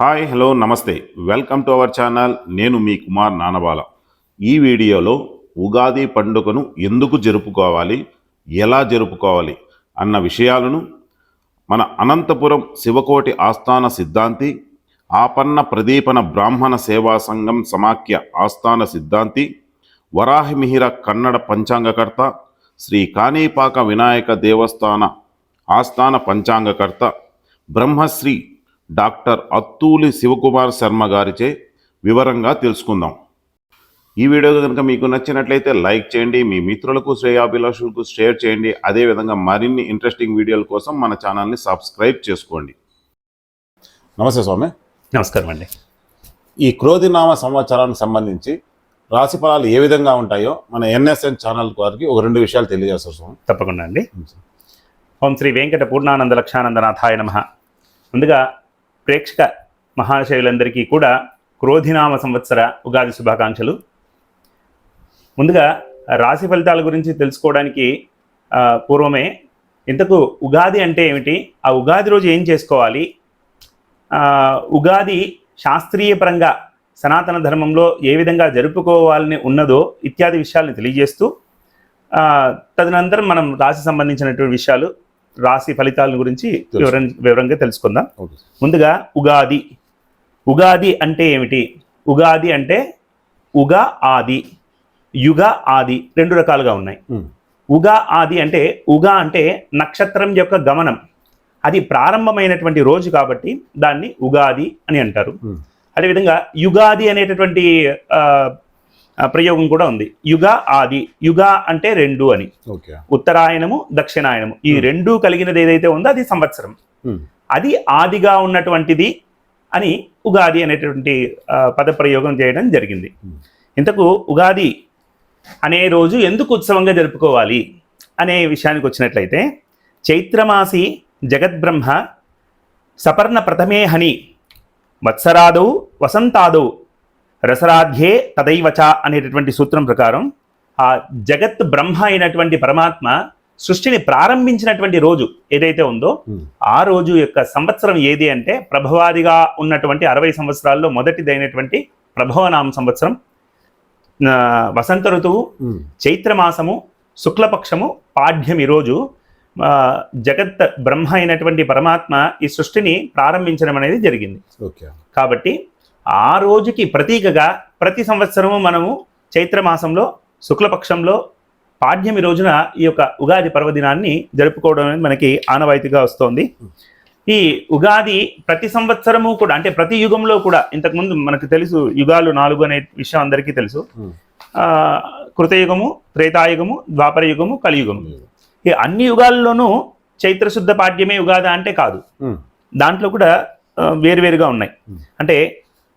Hi hello నమస్తే. Welcome to our channel. నేను మీ కుమార్ నానబాల ఈ వీడియోలో ఉగాది పండుగను ఎందుకు జరుపుకోవాలి ఎలా జరుపుకోవాలి అన్న విషయాలను మన అనంతపురం శివకోటి ఆస్థాన సిద్ధాంతి ఆపన్న ప్రదీపన బ్రాహ్మణ సేవా సంఘం సమాఖ్య ఆస్థాన సిద్ధాంతి వరాహమిహిర కన్నడ పంచాంగకర్త శ్రీ కాణీపాక వినాయక దేవస్థాన ఆస్థాన పంచాంగకర్త బ్రహ్మశ్రీ డాక్టర్ అత్తూలి శివకుమార్ శర్మ గారిచే వివరంగా తెలుసుకుందాం. ఈ వీడియో కనుక మీకు నచ్చినట్లయితే లైక్ చేయండి మీ మిత్రులకు శ్రేయాభిలాషులకు షేర్ చేయండి. అదేవిధంగా మరిన్ని ఇంట్రెస్టింగ్ వీడియోల కోసం మన ఛానల్ని సబ్స్క్రైబ్ చేసుకోండి. నమస్తే స్వామి. నమస్కారం అండి. ఈ క్రోధినామ సంవత్సరానికి సంబంధించి రాశి ఫలాలు ఏ విధంగా ఉంటాయో మన ఎన్ఎస్ఎన్ ఛానల్ వారికి ఒక రెండు విషయాలు తెలియజేస్తారు స్వామి. తప్పకుండా అండి. ఓం శ్రీ వెంకట పూర్ణానంద లక్షానందనాథాయ నమ. ముందుగా ప్రేక్షక మహాశయులందరికీ కూడా క్రోధినామ సంవత్సర ఉగాది శుభాకాంక్షలు. ముందుగా రాశి ఫలితాల గురించి తెలుసుకోవడానికి పూర్వమే ఇంతకు ఉగాది అంటే ఏమిటి? ఆ ఉగాది రోజు ఏం చేసుకోవాలి? ఉగాది శాస్త్రీయపరంగా సనాతన ధర్మంలో ఏ విధంగా జరుపుకోవాలని ఉన్నదో ఇత్యాది విషయాలను తెలియజేస్తూ తదనంతరం మనం రాశి సంబంధించినటువంటి విషయాలు రాశి ఫలితాల గురించి వివరం వివరంగా తెలుసుకుందాం. ముందుగా ఉగాది. ఉగాది అంటే ఏమిటి? ఉగాది అంటే ఉగ ఆది యుగ ఆది రెండు రకాలుగా ఉన్నాయి. ఉగా ఆది అంటే ఉగా అంటే నక్షత్రం యొక్క గమనం. అది ప్రారంభమైనటువంటి రోజు కాబట్టి దాన్ని ఉగాది అని అంటారు. అదేవిధంగా యుగాది అనేటటువంటి ప్రయోగం కూడా ఉంది. యుగ ఆది యుగ అంటే రెండు అని. ఓకే. ఉత్తరాయణము దక్షిణాయనము ఈ రెండు కలిగినది ఏదైతే ఉందో అది సంవత్సరం. ఉమ్. అది ఆదిగా ఉన్నటువంటిది అని ఉగాది అనేటువంటి పదప్రయోగం చేయడం జరిగింది. Hmm. ఇంతకు ఉగాది అనే రోజు ఎందుకు ఉత్సవంగా జరుపుకోవాలి అనే విషయానికి వచ్చినట్లయితే చైత్రమాసి జగద్బ్రహ్మ సపర్ణ ప్రథమే హని వత్సరాదౌ వసంతాదౌ రసరాధ్యే తదైవచ అనేటటువంటి సూత్రం ప్రకారం ఆ జగత్ బ్రహ్మ అయినటువంటి పరమాత్మ సృష్టిని ప్రారంభించినటువంటి రోజు ఏదైతే ఉందో. ఆ రోజు యొక్క సంవత్సరం ఏది అంటే ప్రభవాదిగా ఉన్నటువంటి అరవై సంవత్సరాల్లో మొదటిదైనటువంటి ప్రభవనామ సంవత్సరం వసంత ఋతువు. చైత్రమాసము శుక్లపక్షము పాఠ్యం ఈరోజు జగత్ బ్రహ్మ అయినటువంటి పరమాత్మ ఈ సృష్టిని ప్రారంభించడం అనేది జరిగింది ఓకే కాబట్టి ఆ రోజుకి ప్రతీకగా ప్రతి సంవత్సరము మనము చైత్రమాసంలో శుక్లపక్షంలో పాడ్యమి రోజున ఈ యొక్క ఉగాది పర్వదినాన్ని జరుపుకోవడం అనేది మనకి ఆనవాయితీగా వస్తోంది. ఈ ఉగాది ప్రతి సంవత్సరము కూడా అంటే ప్రతి యుగంలో కూడా ఇంతకుముందు మనకు తెలుసు యుగాలు నాలుగు అనే విషయం అందరికీ తెలుసు. కృతయుగము త్రేతాయుగము ద్వాపర యుగము కలియుగము. ఈ అన్ని యుగాల్లోనూ చైత్రశుద్ధ పాడ్యమే ఉగాది అంటే కాదు. దాంట్లో కూడా వేరువేరుగా ఉన్నాయి. అంటే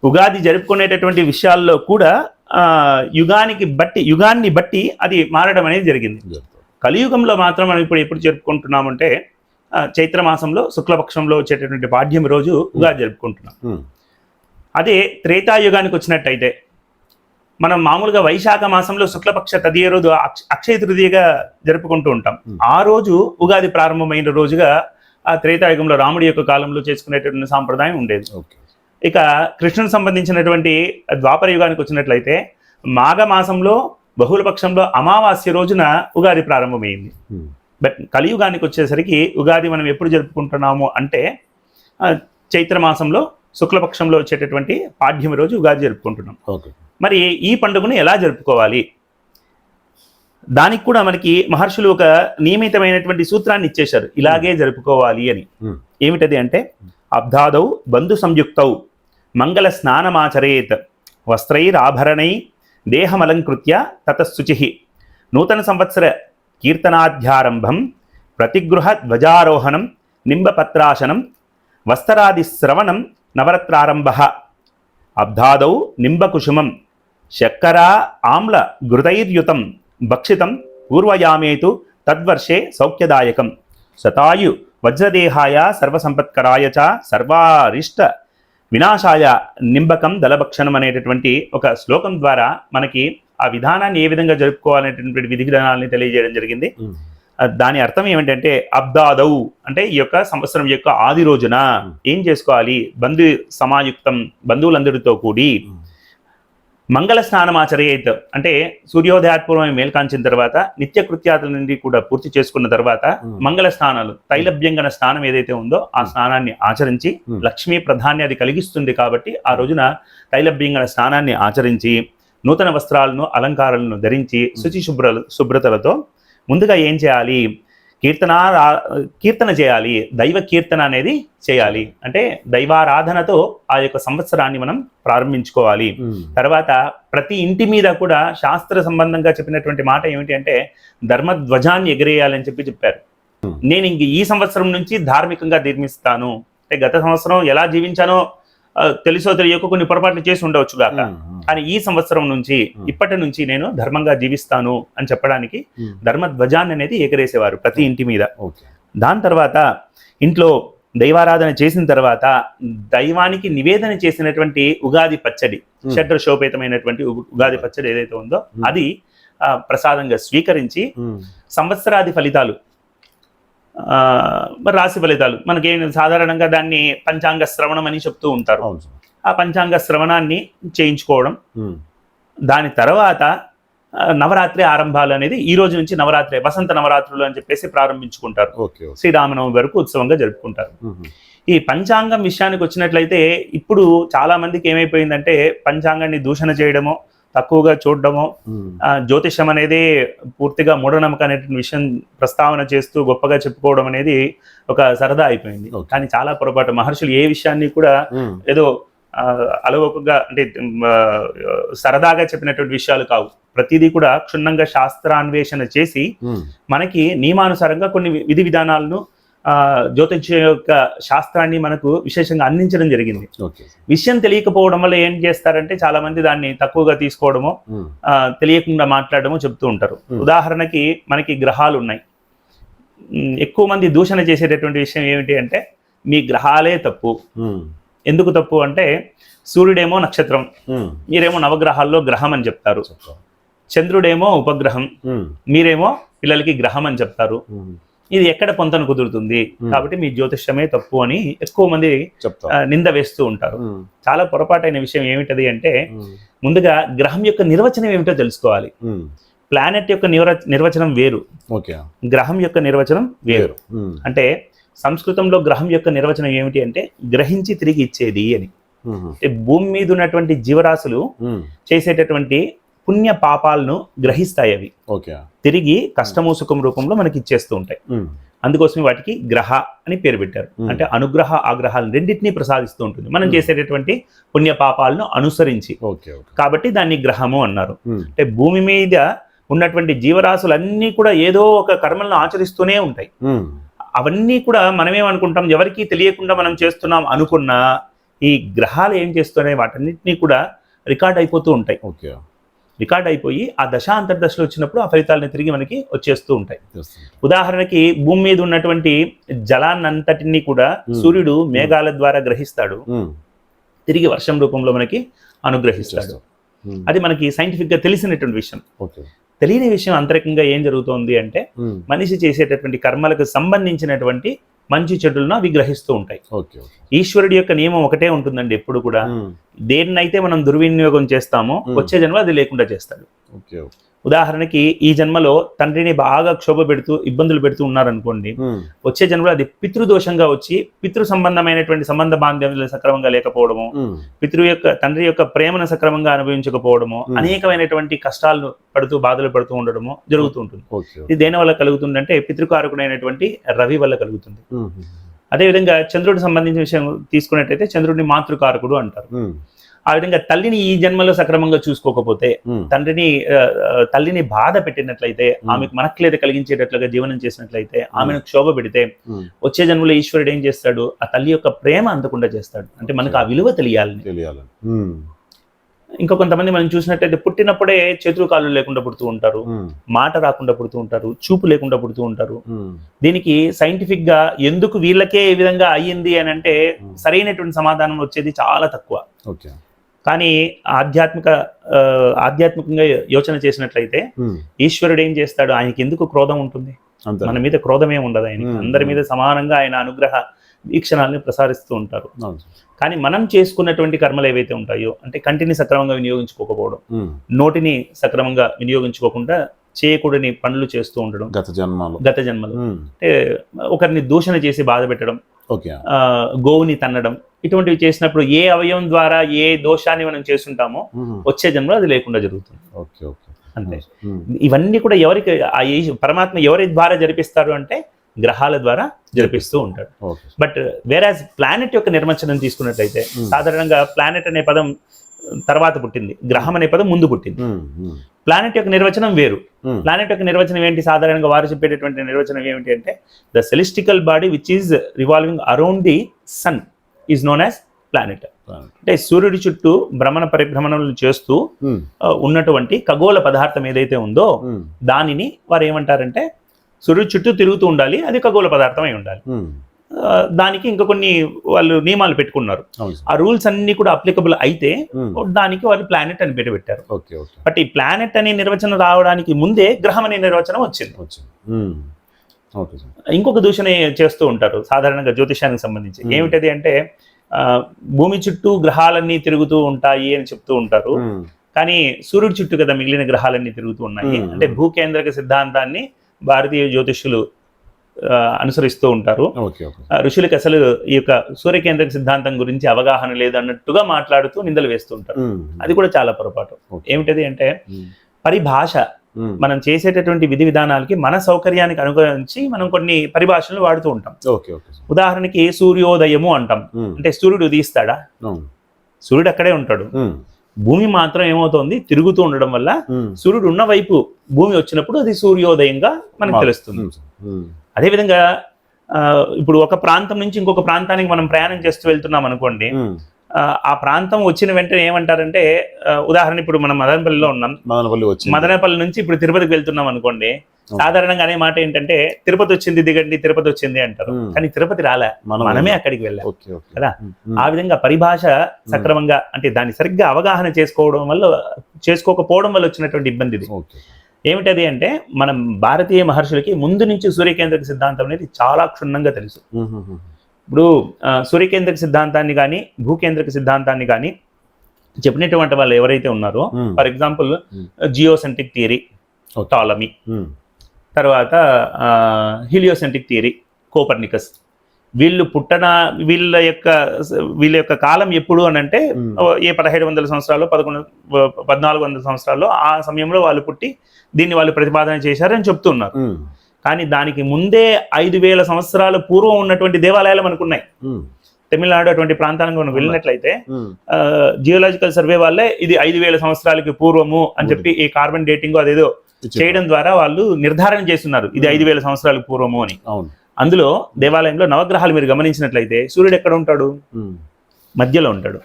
ఉగాది జరుపుకునేటటువంటి విషయాల్లో కూడా యుగానికి బట్టి యుగాన్ని బట్టి అది మారడం అనేది జరిగింది. కలియుగంలో మాత్రం మనం ఇప్పుడు ఎప్పుడు జరుపుకుంటున్నామంటే చైత్రమాసంలో శుక్లపక్షంలో వచ్చేటటువంటి పాడ్యం రోజు ఉగాది జరుపుకుంటున్నాం. అదే త్రేతాయుగానికి వచ్చినట్టయితే మనం మామూలుగా వైశాఖ మాసంలో శుక్లపక్ష తదియ రోజు అక్ష- అక్షయ తృతీయగా జరుపుకుంటూ ఉంటాం. ఆ రోజు ఉగాది ప్రారంభమైన రోజుగా ఆ త్రేతాయుగంలో రాముడి యొక్క కాలంలో చేసుకునేటటువంటి సాంప్రదాయం ఉండేది ఓకే ఇక కృష్ణుని సంబంధించినటువంటి ద్వాపర యుగానికి వచ్చినట్లయితే మాఘ మాసంలో బహుళ పక్షంలో అమావాస్య రోజున ఉగాది ప్రారంభమైంది. బట్ కలియుగానికి వచ్చేసరికి ఉగాది మనం ఎప్పుడు జరుపుకుంటున్నాము అంటే ఆ, చైత్ర మాసంలో శుక్లపక్షంలో వచ్చేటటువంటి పాడ్యమి రోజు ఉగాది జరుపుకుంటున్నాం. ఓకే. మరి ఈ పండుగను ఎలా జరుపుకోవాలి? దానికి కూడా మనకి మహర్షులు ఒక నియమితమైనటువంటి సూత్రాన్ని ఇచ్చేశారు. ఇలాగే జరుపుకోవాలి అని. ఏమిటది అంటే అబ్ధాదౌ బంధు సంయుక్తౌ మంగళ స్నానమాచరేత్. వస్త్రైరాభరణై దేహమలంకృత్య తతశుచి నూతన సంవత్సర కీర్తనాధ్యారంభం ప్రతిగృహ ధ్వజారోహణం నింబపత్రాశనం వస్త్రాది శ్రవణం నవరత్రారంభ. అబ్ధాదౌ నింబకుసుమం శక్కర ఆమ్ల ఘృతైర్యుతం భక్షితం పూర్వయామేతు తద్వర్షే సౌఖ్యదాయకం. శతాయు వజ్రదేహాయ సర్వసంపత్కరాయ చ సర్వారిష్ట వినాశాయ నింబకం దళభక్షణం అనేటటువంటి ఒక శ్లోకం ద్వారా మనకి ఆ విధానాన్ని ఏ విధంగా జరుపుకోవాలనేటటువంటి విధి విధానాలని తెలియజేయడం జరిగింది. దాని అర్థం ఏమిటంటే అబ్దాదౌ అంటే ఈ యొక్క సంవత్సరం యొక్క ఆది రోజున ఏం చేసుకోవాలి? బంధు సమాయుక్తం బంధువులందరితో కూడి మంగళ స్నానం ఆచరేత్ అంటే సూర్యోదయాత్పూర్వమే మేల్కాంచిన తర్వాత నిత్య కృత్యాల నుండి కూడా పూర్తి చేసుకున్న తర్వాత. మంగళ స్నానాలు తైలభ్యంగన స్నానం ఏదైతే ఉందో ఆ స్నానాన్ని ఆచరించి. లక్ష్మీ ప్రధాన్ని అది కలిగిస్తుంది కాబట్టి ఆ రోజున తైలభ్యంగన స్నానాన్ని ఆచరించి నూతన వస్త్రాలను అలంకారాలను ధరించి శుచి శుభ్ర శుభ్రతలతో ముందుగా ఏం చేయాలి కీర్తన కీర్తన చేయాలి దైవ కీర్తన అనేది చేయాలి. అంటే దైవారాధనతో ఆ యొక్క సంవత్సరాన్ని మనం ప్రారంభించుకోవాలి. తర్వాత ప్రతి ఇంటి మీద కూడా శాస్త్ర సంబంధంగా చెప్పినటువంటి మాట ఏమిటి అంటే ధర్మధ్వజాన్ని ఎగిరేయాలని చెప్పి చెప్పారు. నేను ఇంక ఈ సంవత్సరం నుంచి ధార్మికంగా నిర్మిస్తాను అంటే గత సంవత్సరం ఎలా జీవించానో తెలుసో తెలియకో కొన్ని పొరపాట్లు చేసి ఉండవచ్చు గాక. కానీ ఈ సంవత్సరం నుంచి. ఇప్పటి నుంచి నేను ధర్మంగా జీవిస్తాను అని చెప్పడానికి ధర్మధ్వజాన్ని అనేది ఎగరేసేవారు ప్రతి ఇంటి మీద. దాని తర్వాత ఇంట్లో దైవారాధన చేసిన తర్వాత దైవానికి నివేదన చేసినటువంటి ఉగాది పచ్చడి. షడ్ర శోపేతమైనటువంటి ఉగాది పచ్చడి ఏదైతే ఉందో. అది ఆ, ప్రసాదంగా స్వీకరించి సంవత్సరాది ఫలితాలు మరి రాశి ఫలితాలు. మనకి సాధారణంగా దాన్ని పంచాంగ శ్రవణం అని చెప్తూ ఉంటారు. ఆ పంచాంగ శ్రవణాన్ని చేయించుకోవడం. దాని తర్వాత నవరాత్రి ఆరంభాలు అనేది ఈ రోజు నుంచి నవరాత్రి వసంత నవరాత్రులు అని చెప్పేసి ప్రారంభించుకుంటారు. శ్రీరామనవమి వరకు ఉత్సవంగా జరుపుకుంటారు. ఈ పంచాంగం విషయానికి వచ్చినట్లయితే ఇప్పుడు చాలా మందికి ఏమైపోయిందంటే పంచాంగాన్ని దూషణ చేయడమో తక్కువగా చూడడమో ఆ, జ్యోతిషం అనేది పూర్తిగా మూఢనమ్మకం అనేటువంటి విషయం ప్రస్తావన చేస్తూ గొప్పగా చెప్పుకోవడం అనేది ఒక సరదా అయిపోయింది. కానీ చాలా పొరపాటు మహర్షులు ఏ విషయాన్ని కూడా ఏదో అలవోకగా అంటే సరదాగా చెప్పినటువంటి విషయాలు కావు. ప్రతిదీ కూడా క్షుణ్ణంగా శాస్త్రాన్వేషణ చేసి మనకి నియమానుసారంగా కొన్ని విధి విధానాలను ఆ, జ్యోతిష యొక్క శాస్త్రాన్ని మనకు విశేషంగా అందించడం జరిగింది. విషయం తెలియకపోవడం వల్ల ఏం చేస్తారంటే చాలా మంది దాన్ని తక్కువగా తీసుకోవడమో తెలియకుండా మాట్లాడడమో చెప్తూ ఉంటారు. ఉదాహరణకి మనకి గ్రహాలు ఉన్నాయి ఎక్కువ మంది దూషణ చేసేటటువంటి విషయం ఏమిటి అంటే మీ గ్రహాలే తప్పు. ఎందుకు తప్పు అంటే సూర్యుడేమో నక్షత్రం మీరేమో నవగ్రహాల్లో గ్రహం అని చెప్తారు. చంద్రుడేమో ఉపగ్రహం మీరేమో పిల్లలకి గ్రహం అని చెప్తారు. ఇది ఎక్కడ పొంతన కుదురుతుంది. కాబట్టి మీ జ్యోతిష్యమే తప్పు అని ఎక్కువ మంది నింద వేస్తూ ఉంటారు. చాలా పొరపాటైన విషయం ఏమిటది అంటే ముందుగా గ్రహం యొక్క నిర్వచనం ఏమిటో తెలుసుకోవాలి. ప్లానెట్ యొక్క నిర్వ- నిర్వచనం వేరు. ఓకే. గ్రహం యొక్క నిర్వచనం వేరు. అంటే సంస్కృతంలో గ్రహం యొక్క నిర్వచనం ఏమిటి అంటే గ్రహించి తిరిగి ఇచ్చేది అని. భూమి మీద ఉన్నటువంటి జీవరాశులు చేసేటటువంటి పుణ్య పాపాలను గ్రహిస్తాయి అవి. ఓకే. తిరిగి కష్టము సుఖం రూపంలో మనకి ఇచ్చేస్తూ ఉంటాయి అందుకోసమే వాటికి గ్రహ అని పేరు పెట్టారు. అంటే అనుగ్రహ ఆగ్రహాలు రెండింటినీ ప్రసాదిస్తూ ఉంటుంది. మనం. చేసేటటువంటి పుణ్య పాపాలను అనుసరించి కాబట్టి దాన్ని గ్రహము అన్నారు. అంటే భూమి మీద ఉన్నటువంటి జీవరాశులన్నీ కూడా ఏదో ఒక కర్మలను ఆచరిస్తూనే ఉంటాయి. అవన్నీ కూడా మనమేమనుకుంటాం? ఎవరికీ తెలియకుండా మనం చేస్తున్నాం అనుకున్నా ఈ గ్రహాలు ఏం చేస్తున్నాయి? వాటన్నిటినీ కూడా రికార్డ్ అయిపోతూ ఉంటాయి. ఓకే. రికార్డ్ అయిపోయి ఆ దశ అంతర్దశలు వచ్చినప్పుడు ఆ ఫలితాలను తిరిగి మనకి వచ్చేస్తూ ఉంటాయి. ఉదాహరణకి భూమి మీద ఉన్నటువంటి జలాన్నంతటినీ కూడా. సూర్యుడు మేఘాల ద్వారా గ్రహిస్తాడు. తిరిగి వర్షం రూపంలో మనకి అనుగ్రహిస్తాడు. అది మనకి సైంటిఫిక్గా తెలిసినటువంటి విషయం. తెలియని విషయం అంతరికంగా ఏం జరుగుతోంది అంటే మనిషి చేసేటటువంటి కర్మలకు సంబంధించినటువంటి మంచి చెడులను అవి గ్రహిస్తూ ఉంటాయి. ఓకే ఈశ్వరుడి యొక్క నియమం ఒకటే ఉంటుందండి ఎప్పుడు కూడా. దేన్నైతే మనం దుర్వినియోగం చేస్తామో. వచ్చే జన్మ అది లేకుండా చేస్తాడు. ఓకే. ఉదాహరణకి ఈ జన్మలో తండ్రిని బాగా క్షోభ పెడుతూ ఇబ్బందులు పెడుతూ ఉన్నారనుకోండి వచ్చే జన్మలో అది పితృదోషంగా వచ్చి పితృ సంబంధమైనటువంటి సంబంధ బాంధవ్యాలు సక్రమంగా లేకపోవడము పితృ యొక్క తండ్రి యొక్క ప్రేమను సక్రమంగా అనుభవించకపోవడము. అనేకమైనటువంటి కష్టాలను పడుతూ బాధలు పడుతూ ఉండడము జరుగుతూ ఉంటుంది. ఇది దేని వల్ల కలుగుతుందంటే పితృకారకుడైనటువంటి రవి వల్ల కలుగుతుంది. అదేవిధంగా చంద్రుడికి సంబంధించిన విషయం తీసుకున్నట్టయితే చంద్రుడిని మాతృకారకుడు అంటారు. ఆ విధంగా తల్లిని ఈ జన్మలో సక్రమంగా చూసుకోకపోతే తండ్రిని ఆ, ఆ, తల్లిని బాధ పెట్టినట్లయితే Hmm. ఆమెకు మనక్లేద కలిగించేటట్లుగా జీవనం చేసినట్లయితే ఆమెను క్షోభ పెడితే వచ్చే జన్మలో ఈశ్వరుడు ఏం చేస్తాడు? ఆ తల్లి యొక్క ప్రేమ అందకుండా చేస్తాడు. అంటే మనకు ఆ విలువ తెలియాలని తెలియాలని ఇంకా కొంతమంది మనం చూసినట్టయితే పుట్టినప్పుడే చేతులు కాళ్ళు లేకుండా పుడుతూ ఉంటారు. మాట రాకుండా పుడుతూ ఉంటారు. చూపు లేకుండా పుడుతూ ఉంటారు. దీనికి సైంటిఫిక్గా ఎందుకు వీళ్ళకే ఈ విధంగా అయ్యింది అని అంటే Hmm. సరైనటువంటి సమాధానం వచ్చేది చాలా తక్కువ. కానీ ఆధ్యాత్మిక ఆధ్యాత్మికంగా యోచన చేసినట్లయితే ఈశ్వరుడు ఏం చేస్తాడు? ఆయనకి ఎందుకు క్రోధం ఉంటుంది? మన మీద క్రోధమే ఉండదు ఆయన. అందరి మీద సమానంగా ఆయన అనుగ్రహ వీక్షణాలని ప్రసారిస్తూ ఉంటారు. కానీ మనం చేసుకున్నటువంటి కర్మలు ఏవైతే ఉంటాయో అంటే కంటిని సక్రమంగా వినియోగించుకోకపోవడం. నోటిని సక్రమంగా వినియోగించుకోకుండా చేయకూడని పనులు చేస్తూ ఉండడం గత జన్మలో. గత జన్మలు. అంటే ఒకరిని దూషణ చేసి బాధ పెట్టడం గోవుని తన్నడం ఇటువంటివి చేసినప్పుడు ఏ అవయవం ద్వారా ఏ దోషాన్ని మనం చేస్తుంటామో. వచ్చే జన్మలో అది లేకుండా జరుగుతుంది. Okay okay. అంతే. ఇవన్నీ కూడా ఎవరికి ఆ పరమాత్మ ఎవరి ద్వారా జరిపిస్తారు అంటే గ్రహాల ద్వారా జరిపిస్తూ ఉంటాడు. బట్ వేరాజ్ ప్లానెట్ యొక్క నిర్వచనం తీసుకున్నట్లయితే. సాధారణంగా ప్లానెట్ అనే పదం తర్వాత పుట్టింది. గ్రహం అనే పదం ముందు పుట్టింది. ప్లానెట్ యొక్క నిర్వచనం వేరు. ప్లానెట్ యొక్క నిర్వచనం ఏంటి? సాధారణంగా వారు చెప్పేటటువంటి నిర్వచనం ఏమిటి అంటే the celestial body which is revolving around the sun is known as planet అంటే సూర్యుడి చుట్టూ భ్రమణ పరిభ్రమణలు చేస్తూ. ఆ, ఉన్నటువంటి ఖగోళ పదార్థం ఏదైతే ఉందో ఉమ్. దానిని వారు ఏమంటారంటే సూర్యుడు చుట్టూ తిరుగుతూ ఉండాలి అది ఖగోళ పదార్థం అయి ఉండాలి. ఆ, దానికి ఇంకా కొన్ని వాళ్ళు నియమాలు పెట్టుకున్నారు. ఆ రూల్స్ అన్ని కూడా అప్లికబుల్ అయితే. దానికి వాళ్ళు ప్లానెట్ అని పేరు పెట్టారు. Okay okay. బట్ ఈ ప్లానెట్ అనే నిర్వచనం రావడానికి ముందే గ్రహం అనే నిర్వచనం వచ్చింది. ఇంకొక దూషణ చేస్తూ ఉంటారు సాధారణంగా జ్యోతిషానికి సంబంధించి Hmm. ఏమిటది అంటే భూమి చుట్టూ గ్రహాలన్నీ తిరుగుతూ ఉంటాయి అని చెప్తూ ఉంటారు ఉమ్. కానీ సూర్యుడి చుట్టూ కదా మిగిలిన గ్రహాలన్నీ తిరుగుతూ ఉన్నాయి Hmm. అంటే భూకేంద్రక సిద్ధాంతాన్ని భారతీయ జ్యోతిష్యులు అనుసరిస్తూ ఉంటారు ఋషులకు అసలు ఈ యొక్క సూర్యకేంద్రక సిద్ధాంతం గురించి అవగాహన లేదు అన్నట్టుగా మాట్లాడుతూ నిందలు వేస్తూ ఉంటారు. అది కూడా చాలా పొరపాటు. ఏమిటది అంటే. పరిభాష. మనం చేసేటటువంటి విధి విధానాలకి మన సౌకర్యానికి అనుగురించి మనం కొన్ని పరిభాషలు వాడుతూ ఉంటాం. ఉదాహరణకి సూర్యోదయము అంటాం. అంటే సూర్యుడు ఉదయిస్తాడా? సూర్యుడు అక్కడే ఉంటాడు. భూమి మాత్రం ఏమవుతోంది? తిరుగుతూ ఉండడం వల్ల. సూర్యుడు ఉన్న వైపు భూమి వచ్చినప్పుడు అది సూర్యోదయంగా మనకు తెలుస్తుంది. అదేవిధంగా ఇప్పుడు ఒక ప్రాంతం నుంచి ఇంకొక ప్రాంతానికి మనం ప్రయాణం చేస్తూ వెళ్తున్నాం అనుకోండి. ఆ, ప్రాంతం వచ్చిన వెంటనే ఏమంటారంటే ఉదాహరణ ఇప్పుడు మనం మదనపల్లిలో ఉన్నాం. మదనపల్లి వచ్చింది. మదనపల్లి నుంచి ఇప్పుడు తిరుపతికి వెళ్తున్నాం అనుకోండి. సాధారణంగా అనే మాట ఏంటంటే తిరుపతి వచ్చింది దిగండి తిరుపతి వచ్చింది అంటారు. కానీ తిరుపతి రాలే. మనం మనమే అక్కడికి వెళ్ళాం. కదా? ఆ విధంగా పరిభాష సక్రమంగా అంటే దాన్ని సరిగ్గా అవగాహన చేసుకోవడం వల్ల చేసుకోకపోవడం వల్ల వచ్చినటువంటి ఇబ్బంది ఇది. ఏమిటది అంటే మనం భారతీయ మహర్షులకి ముందు నుంచి సూర్యకేంద్రక సిద్ధాంతం అనేది చాలా క్షుణ్ణంగా తెలుసు. ఇప్పుడు సూర్యకేంద్రక సిద్ధాంతాన్ని కానీ భూకేంద్రక సిద్ధాంతాన్ని కానీ చెప్పినటువంటి వాళ్ళు ఎవరైతే ఉన్నారో ఉమ్. For example Hmm. Geocentric theory. Ptolemy um. తర్వాత హీలియోసెంట్రిక్ థియరీ కోపర్నికస్ వీళ్ళు పుట్టన వీళ్ళ యొక్క వీళ్ళ యొక్క కాలం ఎప్పుడు అని అంటే Hmm. ఏ పదహైదు వందల సంవత్సరాలు పదకొండు పద్నాలుగు వందల సంవత్సరాల్లో ఆ సమయంలో వాళ్ళు పుట్టి దీన్ని వాళ్ళు ప్రతిపాదన చేశారని చెప్తున్నారు. కానీ దానికి ముందే ఐదు వేల సంవత్సరాల పూర్వం ఉన్నటువంటి దేవాలయాలు మనకు ఉన్నాయి. తమిళనాడు అటువంటి ప్రాంతాలకు మనం వెళ్ళినట్లయితే. జియోలాజికల్ సర్వే వాళ్ళే ఇది ఐదు వేల సంవత్సరాలకి పూర్వము అని చెప్పి ఈ కార్బన్ డేటింగ్ అదేదో చేయడం ద్వారా వాళ్ళు నిర్ధారణ చేస్తున్నారు. ఇది ఐదు వేల సంవత్సరాలకు పూర్వము అని. అవును. అందులో దేవాలయంలో నవగ్రహాలు మీరు గమనించినట్లయితే సూర్యుడు ఎక్కడ ఉంటాడు. మధ్యలో ఉంటాడు.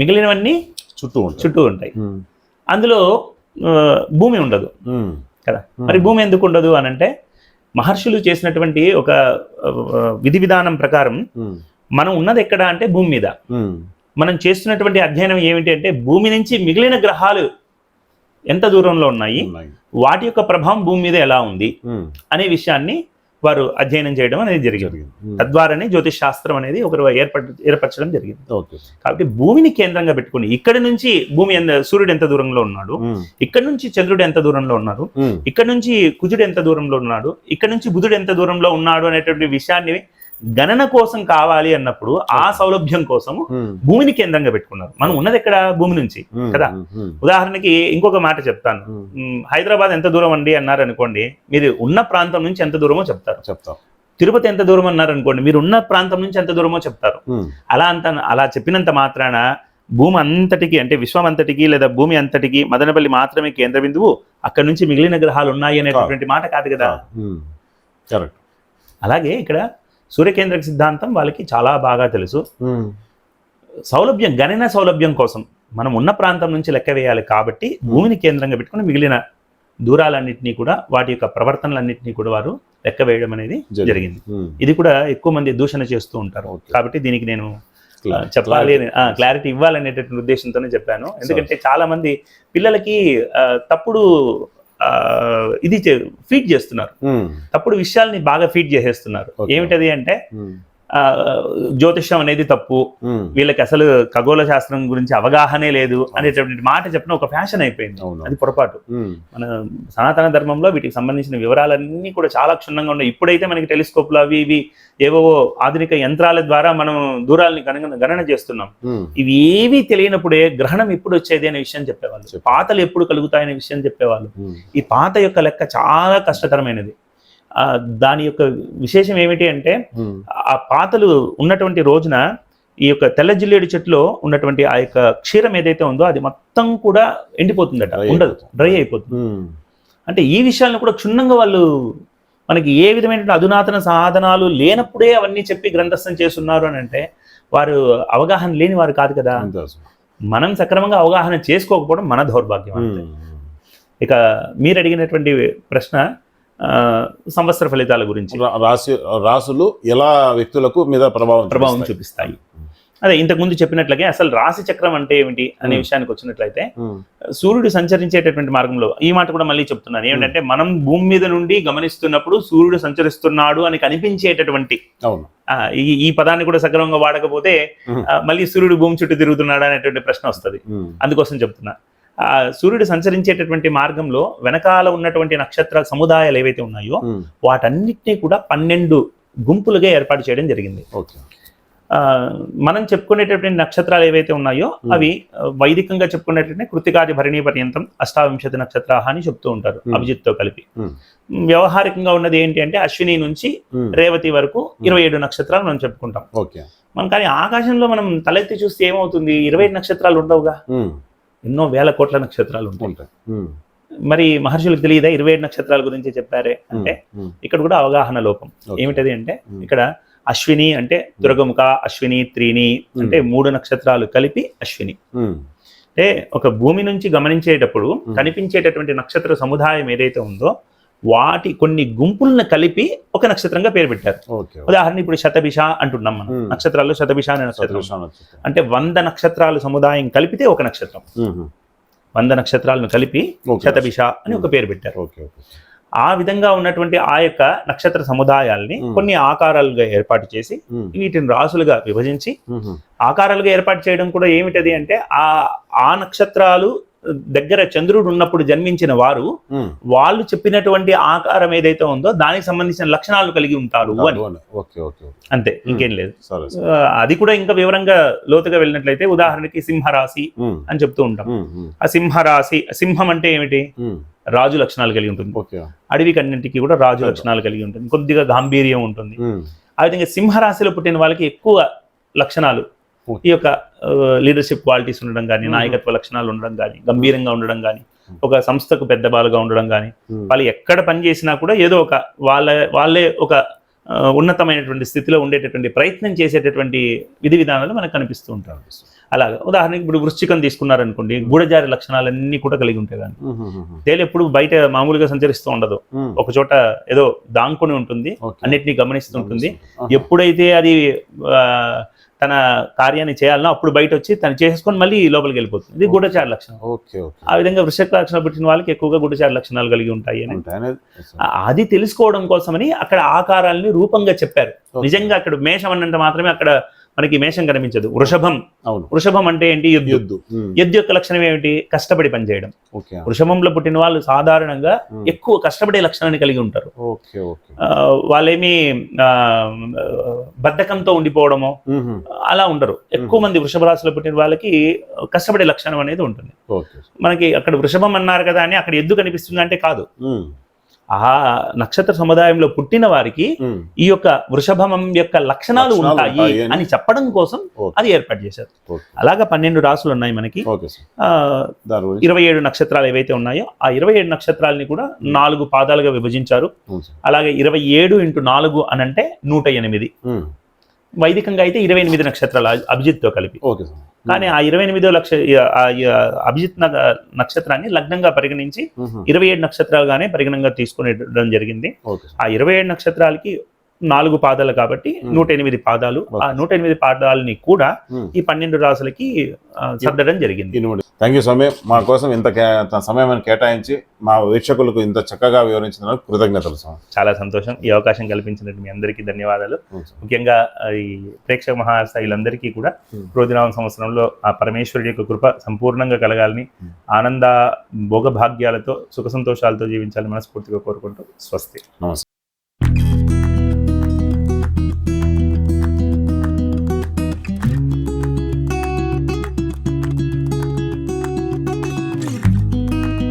మిగిలినవన్నీ చుట్టూ చుట్టూ ఉంటాయి. అందులో భూమి ఉండదు. కదా మరి భూమి ఎందుకు ఉండదు అని అంటే మహర్షులు చేసినటువంటి ఒక విధి విధానం ప్రకారం. మనం ఉన్నది ఎక్కడ అంటే భూమి మీద. మనం చేస్తున్నటువంటి అధ్యయనం ఏమిటి అంటే భూమి నుంచి మిగిలిన గ్రహాలు ఎంత దూరంలో ఉన్నాయి. వాటి యొక్క ప్రభావం భూమి మీద ఎలా ఉంది. అనే విషయాన్ని వారు అధ్యయనం చేయడం అనేది జరిగింది. తద్వారానే జ్యోతిష్ శాస్త్రం అనేది ఒకరు ఏర్పడ ఏర్పరచడం జరిగింది ఓకే కాబట్టి భూమిని కేంద్రంగా పెట్టుకుని ఇక్కడి నుంచి భూమి ఎంత సూర్యుడు ఎంత దూరంలో ఉన్నాడు. ఇక్కడ నుంచి చంద్రుడు ఎంత దూరంలో ఉన్నారు ఉమ్. ఇక్కడ నుంచి కుజుడు ఎంత దూరంలో ఉన్నాడు ఇక్కడ నుంచి బుధుడు ఎంత దూరంలో ఉన్నాడు అనేటువంటి విషయాన్ని గణన కోసం కావాలి అన్నప్పుడు ఆ సౌలభ్యం కోసం. భూమిని కేంద్రంగా పెట్టుకున్నారు. మనం ఉన్నది ఎక్కడ? భూమి నుంచి. కదా? ఉదాహరణకి ఇంకొక మాట చెప్తాను. హైదరాబాద్ ఎంత దూరం అండి అన్నారు అనుకోండి మీరు ఉన్న ప్రాంతం నుంచి ఎంత దూరమో చెప్తారు. చెప్తాం. తిరుపతి ఎంత దూరం అన్నారు అనుకోండి మీరు ఉన్న ప్రాంతం నుంచి ఎంత దూరమో చెప్తారు. అలా అంత అలా చెప్పినంత మాత్రాన భూమి అంతటికి అంటే విశ్వం అంతటికి లేదా భూమి అంతటికి మదనపల్లి మాత్రమే కేంద్ర బిందువు అక్కడ నుంచి మిగిలిన గ్రహాలు ఉన్నాయి అనేటటువంటి మాట కాదు కదా. అలాగే ఇక్కడ సూర్యకేంద్రక సిద్ధాంతం వాళ్ళకి చాలా బాగా తెలుసు. సౌలభ్యం గణన సౌలభ్యం కోసం మనం ఉన్న ప్రాంతం నుంచి లెక్క వేయాలి కాబట్టి భూమిని కేంద్రంగా పెట్టుకుని మిగిలిన దూరాలన్నింటినీ కూడా వాటి యొక్క ప్రవర్తనలన్నింటినీ కూడా వారు లెక్క వేయడం అనేది జరిగింది. ఇది కూడా ఎక్కువ మంది దూషణ చేస్తూ ఉంటారు. కాబట్టి దీనికి నేను. చెప్పాలి క్లారిటీ ఇవ్వాలనేటటువంటి ఉద్దేశంతోనే చెప్పాను ఎందుకంటే చాలా మంది పిల్లలకి తప్పుడు ఇది ఫీడ్ చేస్తున్నారు. తప్పుడు విషయాల్ని బాగా ఫీడ్ చేసేస్తున్నారు. ఏమిటది అంటే జ్యోతిష్యం అనేది తప్పు. వీళ్ళకి అసలు ఖగోళ శాస్త్రం గురించి అవగాహనే లేదు అనేటటువంటి మాట చెప్పిన ఒక ఫ్యాషన్ అయిపోయింది. అది పొరపాటు. మన సనాతన ధర్మంలో వీటికి సంబంధించిన వివరాలన్నీ కూడా చాలా క్షుణ్ణంగా ఉన్నాయి. ఇప్పుడైతే మనకి టెలిస్కోప్లు అవి ఇవి ఏవో ఆధునిక యంత్రాల ద్వారా మనం దూరాలని గణన గణన చేస్తున్నాం. ఇవి ఏవి తెలియనప్పుడే గ్రహణం ఎప్పుడు వచ్చేది అనే విషయం చెప్పేవాళ్ళు. చెప్పు. పాతలు ఎప్పుడు కలుగుతాయనే విషయం చెప్పేవాళ్ళు. ఈ పాత యొక్క లెక్క చాలా కష్టతరమైనది. దాని యొక్క విశేషం ఏమిటి అంటే ఆ పాతలు ఉన్నటువంటి రోజున ఈ యొక్క తెల్ల జిల్లేడు చెట్టులో ఉన్నటువంటి ఆ యొక్క క్షీరం ఏదైతే ఉందో అది మొత్తం కూడా ఎండిపోతుందట ఉండదు. డ్రై అయిపోతుంది. అంటే ఈ విషయాలను కూడా క్షుణ్ణంగా వాళ్ళు మనకి ఏ విధమైన అధునాతన సాధనాలు లేనప్పుడే అవన్నీ చెప్పి గ్రంథస్థం చేస్తున్నారు అని అంటే వారు అవగాహన లేని వారు కాదు కదా. మనం సక్రమంగా అవగాహన చేసుకోకపోవడం మన దౌర్భాగ్యం ఇక మీరు అడిగినటువంటి ప్రశ్న సంవత్సర ఫలితాల గురించి. రా- రాశి రాసులు ఎలా వ్యక్తులకు మీద ప్రభావం ప్రభావం చూపిస్తాయి? అదే ఇంతకు ముందు చెప్పినట్లుగా అసలు రాశి చక్రం అంటే ఏమిటి అనే. విషయానికి వచ్చినట్లయితే సూర్యుడు సంచరించేటటువంటి మార్గంలో ఈ మాట కూడా మళ్ళీ చెప్తున్నాను. ఏమిటంటే మనం భూమి మీద నుండి గమనిస్తున్నప్పుడు సూర్యుడు సంచరిస్తున్నాడు అని కనిపించేటటువంటి ఈ ఈ పదాన్ని కూడా సక్రమంగా వాడకపోతే మళ్ళీ సూర్యుడు భూమి చుట్టూ తిరుగుతున్నాడు అనేటువంటి ప్రశ్న వస్తుంది. అందుకోసం చెప్తున్నా. ఆ సూర్యుడు సంచరించేటటువంటి మార్గంలో వెనకాల ఉన్నటువంటి నక్షత్ర సముదాయాలు ఏవైతే ఉన్నాయో వాటన్నిటినీ కూడా పన్నెండు గుంపులుగా ఏర్పాటు చేయడం జరిగింది. ఓకే. ఆ, మనం చెప్పుకునేటటువంటి నక్షత్రాలు ఏవైతే ఉన్నాయో అవి వైదికంగా చెప్పుకునేటటువంటి కృతికాది భరణి పర్యంతం అష్టావింశతి నక్షత్ర అని చెప్తూ ఉంటారు. అభిజిత్తో కలిపి. వ్యవహారికంగా ఉన్నది ఏంటి అంటే అశ్విని నుంచి రేవతి వరకు ఇరవై ఏడు నక్షత్రాలు మనం చెప్పుకుంటాం. ఓకే. మనం కానీ ఆకాశంలో మనం తలెత్తి చూస్తే ఏమవుతుంది? ఇరవై నక్షత్రాలు ఉండవుగా. ఎన్నో వేల కోట్ల నక్షత్రాలు ఉంటాయి. మరి మహర్షులకు తెలియదా? ఇరవై ఏడు నక్షత్రాల గురించి చెప్పారే అంటే ఇక్కడ కూడా అవగాహన లోపం. ఏమిటది అంటే. ఇక్కడ అశ్విని అంటే దుర్గముఖ అశ్విని త్రీని అంటే మూడు నక్షత్రాలు కలిపి అశ్విని. అంటే ఒక భూమి నుంచి గమనించేటప్పుడు కనిపించేటటువంటి నక్షత్ర సముదాయం ఏదైతే ఉందో వాటి కొన్ని గుంపులను కలిపి ఒక నక్షత్రంగా పేరు పెట్టారు. ఉదాహరణ ఇప్పుడు శతభిష అంటున్నాం మనం. నక్షత్రాల్లో శతభిష అనే నక్షత్రం. అంటే వంద నక్షత్రాల సముదాయం కలిపితే ఒక నక్షత్రం. వంద నక్షత్రాలను కలిపి. శతభిష అని ఒక పేరు పెట్టారు. ఆ విధంగా ఉన్నటువంటి ఆ యొక్క నక్షత్ర సముదాయాల్ని. కొన్ని ఆకారాలుగా ఏర్పాటు చేసి వీటిని రాసులుగా విభజించి ఆకారాలుగా ఏర్పాటు చేయడం కూడా ఏమిటది అంటే ఆ ఆ నక్షత్రాలు దగ్గర చంద్రుడు ఉన్నప్పుడు జన్మించిన వారు వాళ్ళు చెప్పినటువంటి ఆకారం ఏదైతే ఉందో దానికి సంబంధించిన లక్షణాలు కలిగి ఉంటారు అని. అంతే ఇంకేం లేదు. అది కూడా ఇంకా వివరంగా లోతుగా వెళ్ళినట్లయితే ఉదాహరణకి సింహరాశి అని చెప్తూ ఉంటాం. ఆ సింహరాశి సింహం అంటే ఏమిటి? రాజు లక్షణాలు కలిగి ఉంటుంది. ఓకే. అడవికి అన్నింటికి కూడా రాజు లక్షణాలు కలిగి ఉంటుంది. కొద్దిగా గాంభీర్యం ఉంటుంది. ఆ విధంగా సింహరాశిలో పుట్టిన వాళ్ళకి ఎక్కువ లక్షణాలు. ఈ యొక్క లీడర్షిప్ క్వాలిటీస్ ఉండడం కానీ. నాయకత్వ లక్షణాలు ఉండడం కానీ గంభీరంగా ఉండడం కానీ ఒక సంస్థకు పెద్ద బాలుగా ఉండడం కానీ వాళ్ళు ఎక్కడ పని చేసినా కూడా ఏదో ఒక వాళ్ళ వాళ్ళే ఒక ఉన్నతమైనటువంటి స్థితిలో ఉండేటటువంటి ప్రయత్నం చేసేటటువంటి విధి విధానాలు మనకు కనిపిస్తూ ఉంటారు అలాగా. ఉదాహరణకి ఇప్పుడు వృశ్చికం తీసుకున్నారనుకోండి గూఢజారి లక్షణాలన్నీ కూడా కలిగి ఉంటాయి ఉమ్, తేలు ఎప్పుడు బయట మామూలుగా సంచరిస్తూ ఉండదు. ఒక చోట ఏదో దాంకొని ఉంటుంది. అన్నిటినీ గమనిస్తూ ఉంటుంది. ఎప్పుడైతే అది తన కార్యాన్ని చేయాలనో అప్పుడు బయట వచ్చి తను చేసుకొని మళ్ళీ లోపలికి వెళ్ళిపోతుంది. ఇది గూఢచార లక్షణం. ఓకే ఆ విధంగా వృషక లక్షణాలు పుట్టిన వాళ్ళకి ఎక్కువగా గూఢచార లక్షణాలు కలిగి ఉంటాయి అని. అది తెలుసుకోవడం కోసమని అక్కడ ఆకారాలని రూపంగా చెప్పారు. నిజంగా అక్కడ మేషం అన్నంత మాత్రమే అక్కడ మనకి మేషం కనిపించదు. వృషభం. అవును. వృషభం అంటే ఏంటి? ఎద్దు ఎద్దు యొక్క లక్షణం ఏమిటి? కష్టపడి పనిచేయడం. వృషభంలో పుట్టిన వాళ్ళు సాధారణంగా ఎక్కువ కష్టపడే లక్షణాన్ని కలిగి ఉంటారు. వాళ్ళేమి బద్ధకంతో ఉండిపోవడమో అలా ఉండరు. ఎక్కువ మంది వృషభ రాశిలో పుట్టిన వాళ్ళకి కష్టపడే లక్షణం అనేది ఉంటుంది. మనకి అక్కడ వృషభం అన్నారు కదా అని అక్కడ ఎద్దు కనిపిస్తుంది అంటే కాదు ఆ నక్షత్ర సముదాయంలో పుట్టిన వారికి ఈ యొక్క వృషభం యొక్క లక్షణాలు ఉంటాయి అని- చెప్పడం కోసం. అది ఏర్పాటు చేశారు. అలాగా పన్నెండు రాసులు ఉన్నాయి మనకి. ఇరవై ఏడు నక్షత్రాలు ఏవైతే ఉన్నాయో ఆ ఇరవై ఏడు నక్షత్రాలని కూడా నాలుగు పాదాలుగా విభజించారు. అలాగే ఇరవై ఏడు ఇంటూ నాలుగు అనంటే నూట ఎనిమిది. వైదికంగా అయితే ఇరవై ఎనిమిది నక్షత్రాలు అభి- అభిజిత్తో కలిపి. Okay sir. కానీ ఆ ఇరవై ఎనిమిదో లక్ష అభిజిత్ నక్షత్రాన్ని లగ్నంగా పరిగణించి ఇరవై ఏడు నక్షత్రాలుగానే పరిగణంగా తీసుకునేటం జరిగింది. ఆ ఇరవై ఏడు నక్షత్రాలకి నాలుగు పాదాలు కాబట్టి నూట ఎనిమిది పాదాలు. ఆ నూట ఎనిమిది పాదాలని కూడా. ఈ పన్నెండు రాసులకి సర్దడం జరిగింది. థ్యాంక్ యూ స్వామి. మా కోసం ఇంత సమయం కేటాయించి మా వీక్షకులకు ఇంత చక్కగా వివరించినందుకు కృతజ్ఞతలు స్వామి. చాలా సంతోషం. ఈ అవకాశం కల్పించినట్టు మీ అందరికీ ధన్యవాదాలు. ముఖ్యంగా ఈ ప్రేక్షక మహాస్థాయిలందరికీ కూడా. క్రోధినామ సంవత్సరంలో ఆ పరమేశ్వరుడి యొక్క కృప సంపూర్ణంగా కలగాలని. ఆనంద భోగభాగ్యాలతో సుఖ సంతోషాలతో జీవించాలని మనస్ఫూర్తిగా కోరుకుంటూ స్వస్తి. నమస్తే.